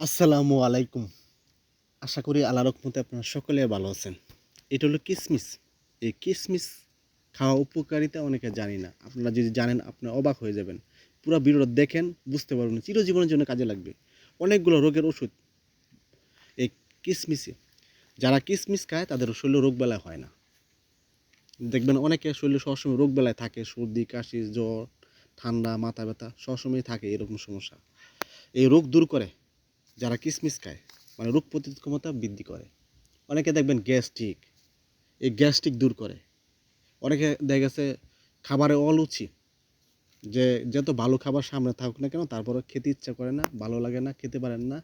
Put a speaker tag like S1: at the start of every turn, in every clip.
S1: আসসালামু আলাইকুম। আশা করি আল্লাহ রকমতে আপনারা সকলে ভালো আছেন। এটা হলো কিসমিস। এই কিসমিস খাওয়া উপকারিতা অনেকে জানি না। আপনারা যদি জানেন, আপনি অবাক হয়ে যাবেন। পুরো ভিডিওটা দেখেন, বুঝতে পারবেন, চিরজীবনের জন্য কাজে লাগবে। অনেকগুলো রোগের ওষুধ। এই কিসমিসে, যারা কিসমিস খায়, তাদের শরীরে রোগবেলায় হয় না। দেখবেন অনেকে শরীরে সবসময় রোগবেলায় থাকে, সর্দি, কাশি, জ্বর, ঠান্ডা, মাথা ব্যথা, সবসময় থাকে এরকম সমস্যা। এই রোগ দূর করে। যারা কিসমিস খায় মানে রোগ প্রতিরোধ ক্ষমতা বৃদ্ধি করে। অনেকে দেখবেন গ্যাস্ট্রিক, এই গ্যাস্ট্রিক দূর করে। অনেকে দেখা গেছে খাবারে অলুচি, যে যত ভালো খাবার সামনে থাকুক না কেন তারপরে খেতে ইচ্ছা করে না, ভালো লাগে না, খেতে পারেন না,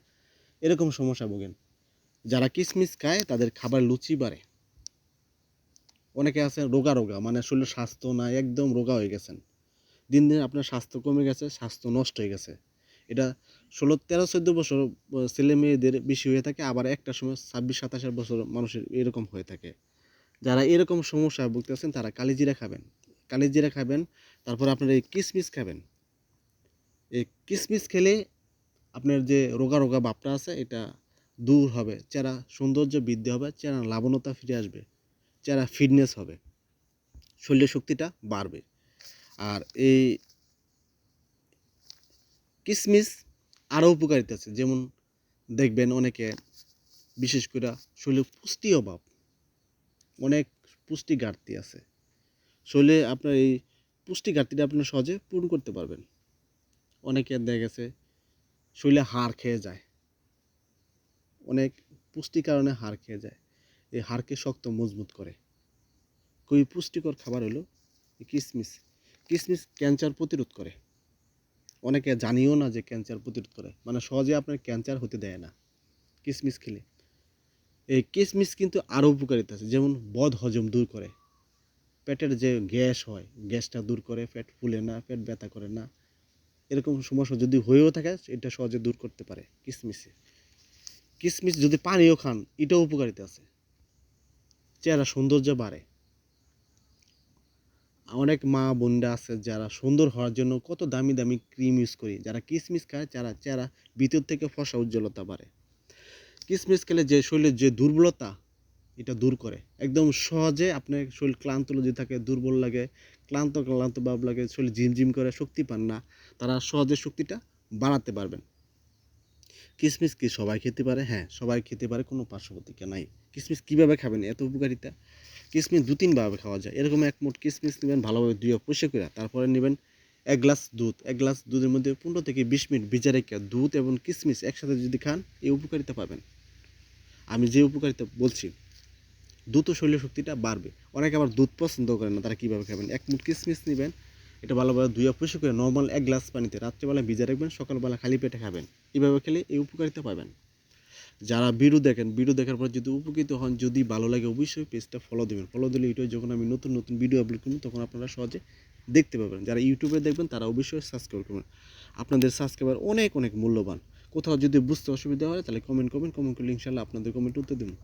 S1: এরকম সমস্যা ভোগেন। যারা কিসমিস খায়, তাদের খাবার লুচি বাড়ে। অনেকে আছে রোগা রোগা মানে শরীরের স্বাস্থ্য না, একদম রোগা হয়ে গেছেন। দিন দিন আপনার স্বাস্থ্য কমে গেছে, স্বাস্থ্য নষ্ট হয়ে গেছে। এটা ষোলো, তেরো, চোদ্দ বছর ছেলে মেয়েদের বেশি হয়ে থাকে, আবার একটা সময় ছাব্বিশ, সাতাশের বছর মানুষের এরকম হয়ে থাকে। যারা এরকম সমস্যা ভুগতেছেন, তারা কালিজিরা খাবেন। কালিজিরা খাবেন, তারপর আপনার এই কিসমিস খাবেন। এই কিসমিস খেলে আপনার যে রোগা রোগা ভাবটা আছে, এটা দূর হবে চেহারা সৌন্দর্য বৃদ্ধি হবে চেহারা লাবণতা ফিরে আসবে চেহারা ফিটনেস হবে, শরীরের শক্তিটা বাড়বে। আর এই কিসমিস আরও উপকারিতা আছে। যেমন দেখবেন অনেকে বিশেষ করে শরীরে পুষ্টি অভাব, অনেক পুষ্টি ঘাটতি আছে। শরীরে আপনার এই পুষ্টি ঘাটতিটা আপনার সহজে পূরণ করতে পারবেন। অনেকে দেখা গেছে শরীরে হাড় খেয়ে যায়, অনেক পুষ্টি কারণে হাড় খেয়ে যায়, এই হাড়কে শক্ত মজবুত করে। খুবই পুষ্টিকর খাবার হলো কিসমিস। কিসমিস ক্যান্সার প্রতিরোধ করে। অনেকে জানিও না যে ক্যান্সার প্রতিরোধ করে। মানে সহজে আপনার ক্যান্সার হতে দেয় না। কিসমিস খেলে। এই কিসমিস কিন্তু আরও উপকারিতা আছে। যেমন বদ হজম দূর করে। পেটের যে গ্যাস হয়, গ্যাসটা দূর করে পেট ফুলে না পেট ব্যথা করে না। এরকম সমস্যা যদি হয়েও থাকে, এটা সহজে দূর করতে পারে কিসমিসে। কিসমিস যদি পানিও খান, এটাও উপকারিতা আছে। চেহারা সৌন্দর্য বাড়ে। অনেক মা বোনরা আছে যারা সুন্দর হওয়ার জন্য কত দামি দামি ক্রিম ইউজ করি। যারা কিসমিস খায় যারা চেহারা ভিতর থেকে ফসা উজ্জ্বলতা বাড়ে। কিসমিস খেলে যে শরীরের যে দুর্বলতা, এটা দূর করে। একদম সহজে আপনার শরীর ক্লান্ত যদি থাকে, দুর্বল লাগে, ক্লান্ত ক্লান্ত ভাব লাগে, শরীর ঝিমঝিম করে, শক্তি পান না, তারা সহজে শক্তিটা বাড়াতে পারবেন। কিসমিস কি সবাই খেতে পারে? হ্যাঁ সবাই খেতে পারে, কোনো পার্শ্ববর্তীকে নাই। কিসমিস কীভাবে খাবেন? এত উপকারিতা। কিসমিস দু তিনভাবে খাওয়া যায়। এরকম এক মুঠ কিসমিস নেবেন, ভালোভাবে ধুয়ে পরিষ্কার করে, তারপরে নেবেন এক গ্লাস দুধ। এক গ্লাস দুধের মধ্যে পনেরো থেকে বিশ মিনিট ভিজা রেখে দুধ এবং কিসমিস একসাথে যদি খান, এই উপকারিতা পাবেন। আমি যে উপকারিতা বলছি, দ্রুত শরীরের শক্তিটা বাড়বে। অনেকে আবার দুধ পছন্দ করেন না, তারা কীভাবে খাবেন? এক মুঠ কিসমিস নেবেন এটা ভালোভাবে ধুয়ে পরিষ্কার করে নর্মাল এক গ্লাস পানিতে রাত্রেবেলা ভিজা রাখবেন, সকালবেলা খালি পেটে খাবেন। এইভাবে খেলে এই উপকারিতা পাবেন। যারা ভিডিও দেখেন ভিডিও দেখার পর যদি উপকৃত হন, যদি ভালো লাগে অবশ্যই পেজটা ফলো দেবেন। ফলো দিলে ইউটিউবে যখন আমি নতুন নতুন ভিডিও আপলোড করব, তখন আপনারা সহজে দেখতে পাবেন। যারা ইউটিউবে দেখবেন, তারা অবশ্যই সাবস্ক্রাইব করবেন। আপনাদের সাবস্ক্রাইবার অনেক অনেক মূল্যবান। কোথাও যদি বুঝতে অসুবিধা হয়, তাহলে কমেন্ট করবেন কমেন্ট করলে ইনশাল্লাহ আপনাদের কমেন্ট উত্তর দেবেন